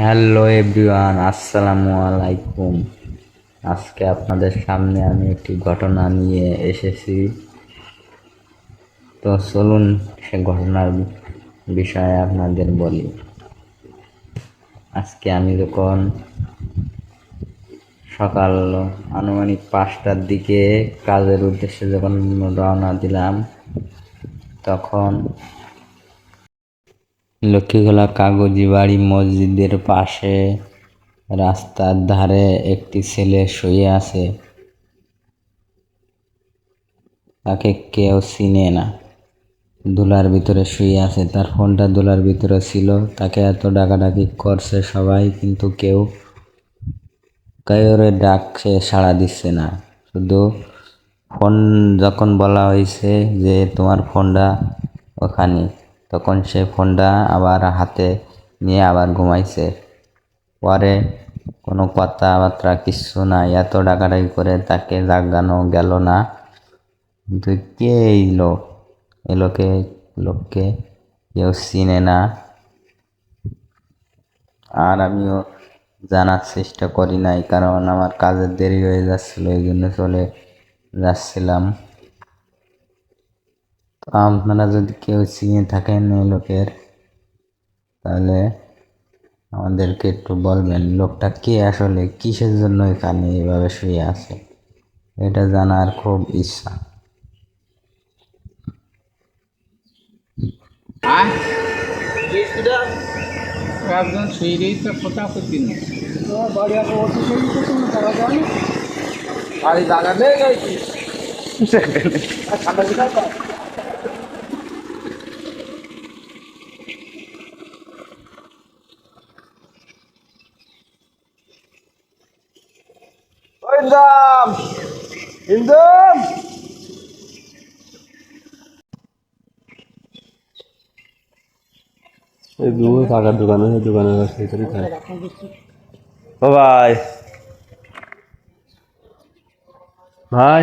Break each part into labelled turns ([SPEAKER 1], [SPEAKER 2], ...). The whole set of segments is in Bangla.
[SPEAKER 1] হ্যালো এভরিওয়ান, আসসালামু আলাইকুম। আজকে আপনাদের সামনে আমি একটি ঘটনা নিয়ে এসেছি। তো চলুন সে ঘটনার বিষয়ে আপনাদের বলি। আজকে আমি যখন সকাল আনুমানিক পাঁচটার দিকে কাজের উদ্দেশ্যে যখন রওনা দিলাম, তখন লক্ষ্মীগোলা কাগজি বাড়ি মসজিদের পাশে রাস্তার ধারে একটি ছেলে শুয়ে আছে। তাকে কেউ চিনে না। দোলার ভিতরে শুয়ে আছে। তার ফোনটা দোলার ভিতরে ছিল। তাকে এত ডাকাডাকি করছে সবাই, কিন্তু কেউ কায়োরে ডাক সে সাড়া দিচ্ছে না। শুধু ফোন যখন বলা হয়েছে যে তোমার ফোনটা ওখানে। তখন সে ফোনটা আবার হাতে নিয়ে আবার ঘুমাইছে। পরে কোনো কথাবার্তা কিচ্ছু নাই, এত ডাকাডাকি করে তাকে জাগানো গেল না। কিন্তু কে এই লোক? এ লোকে, লোককে কেউ চিনে না। আর আমিও জানার চেষ্টা করি নাই, কারণ আমার কাজের দেরি হয়ে যাচ্ছিল, এই জন্য চলে যাচ্ছিলাম। আপনারা যদি কেউ চিনে থাকেন এই লোকের তাহলে আমাদেরকে একটু বলবেন লোকটা কে আসলে কিসের জন্য এখানে এভাবে শুয়ে আছে? এটা জানার খুব ইচ্ছা।
[SPEAKER 2] একজন বাড়ি নেই ইন্দম ইন্দম
[SPEAKER 3] এই দূর টাকার দোকান আছে দোকানের ভিতরে থাকে ভাই ভাই।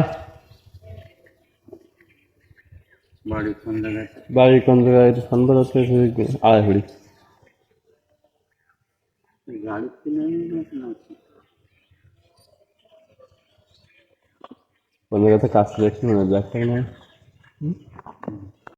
[SPEAKER 1] বাড়ি কোন জায়গায়?
[SPEAKER 3] বাড়ি কোন জায়গায়? এটা সন্ধ্যা হচ্ছে আড়াই
[SPEAKER 1] গাড়ি কিনে
[SPEAKER 3] কোন জায়গাতে কাজ দেখছি মনে হয় ব্যাগ থাকে না